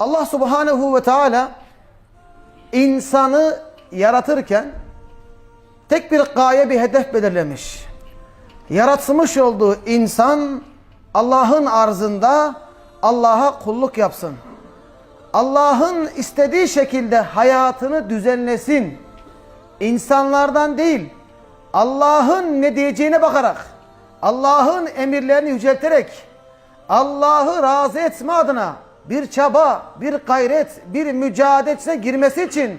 Allah subhanehu ve teala insanı yaratırken tek bir gaye bir hedef belirlemiş. Yaratılmış olduğu insan Allah'ın arzında Allah'a kulluk yapsın. Allah'ın istediği şekilde hayatını düzenlesin. İnsanlardan değil, Allah'ın ne diyeceğine bakarak, Allah'ın emirlerini yücelterek, Allah'ı razı etme adına bir çaba, bir gayret, bir mücadelesine girmesi için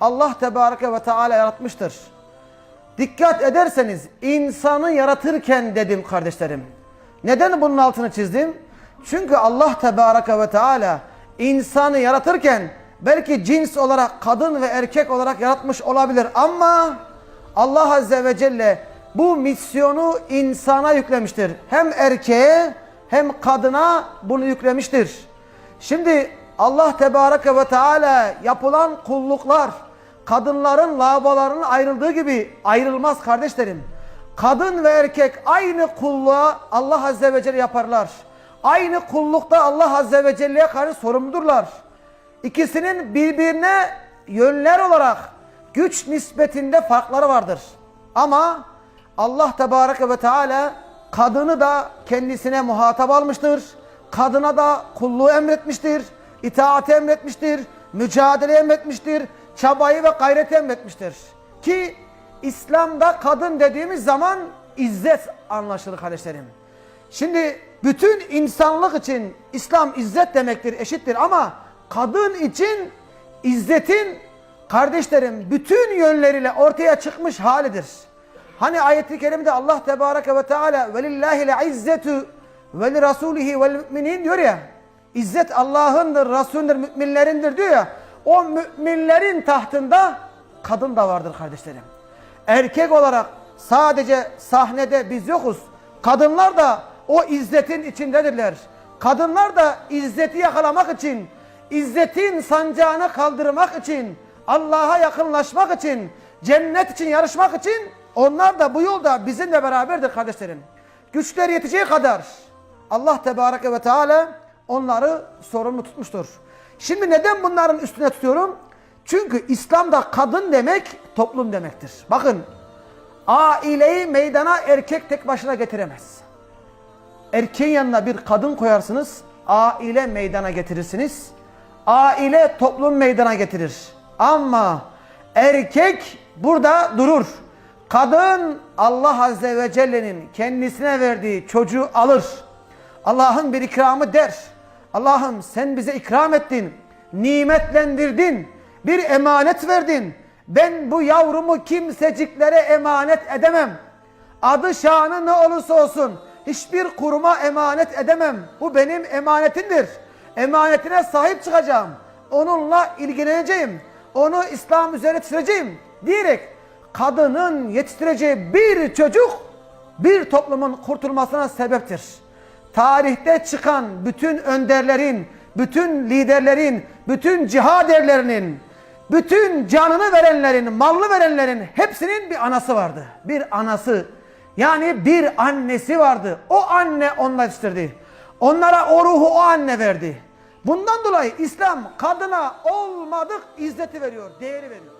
Allah Tebareke ve Teala yaratmıştır. Dikkat ederseniz insanı yaratırken dedim kardeşlerim. Neden bunun altını çizdim? Çünkü Allah Tebareke ve Teala insanı yaratırken belki cins olarak kadın ve erkek olarak yaratmış olabilir ama Allah Azze ve Celle bu misyonu insana yüklemiştir. Hem erkeğe hem kadına bunu yüklemiştir. Şimdi Allah Tebareke ve Teala yapılan kulluklar kadınların lavabolarının ayrıldığı gibi ayrılmaz kardeşlerim. Kadın ve erkek aynı kulluğa Allah Azze ve Celle yaparlar. Aynı kullukta Allah Azze ve Celle'ye karşı sorumludurlar. İkisinin birbirine yönler olarak güç nispetinde farkları vardır. Ama Allah Tebareke ve Teala kadını da kendisine muhatap almıştır. Kadına da kulluğu emretmiştir. itaati emretmiştir. Mücadele emretmiştir. Çabayı ve gayreti emretmiştir. Ki İslam'da kadın dediğimiz zaman izzet anlaşılır kardeşlerim. Şimdi bütün insanlık için İslam izzet demektir, eşittir ama kadın için izzetin kardeşlerim bütün yönleriyle ortaya çıkmış halidir. Hani ayet-i Allah Tebareke ve Teala velillahil izzetu ve li rasulihi vel müminin diyor ya. İzzet Allah'ındır, Resulündür, müminlerindir diyor ya. O müminlerin tahtında kadın da vardır kardeşlerim. Erkek olarak sadece sahnede biz yokuz. Kadınlar da o izzetin içindedirler. Kadınlar da izzeti yakalamak için, izzetin sancağını kaldırmak için, Allah'a yakınlaşmak için, cennet için yarışmak için onlar da bu yolda bizimle beraberdir kardeşlerim. Güçler yeteceği kadar Allah Tebareke ve Teala onları sorumlu tutmuştur. Şimdi neden bunların üstüne tutuyorum? Çünkü İslam'da kadın demek toplum demektir. Bakın aileyi meydana erkek tek başına getiremez. Erkeğin yanına bir kadın koyarsınız, aile meydana getirirsiniz. Aile toplum meydana getirir. Ama erkek burada durur. Kadın Allah Azze ve Celle'nin kendisine verdiği çocuğu alır. Allah'ın bir ikramı der. Allah'ım sen bize ikram ettin, nimetlendirdin, bir emanet verdin. Ben bu yavrumu kimseciklere emanet edemem. Adı şanı ne olursa olsun hiçbir kuruma emanet edemem. Bu benim emanetimdir. Emanetine sahip çıkacağım. Onunla ilgileneceğim. Onu İslam üzerine yetiştireceğim diyerek kadının yetiştireceği bir çocuk bir toplumun kurtulmasına sebeptir. Tarihte çıkan bütün önderlerin, bütün liderlerin, bütün cihad erlerinin, bütün canını verenlerin, mallı verenlerin hepsinin bir anası vardı. Bir anası. Yani bir annesi vardı. O anne onları yetiştirdi. Onlara o ruhu o anne verdi. Bundan dolayı İslam kadına olmadık izzeti veriyor, değeri veriyor.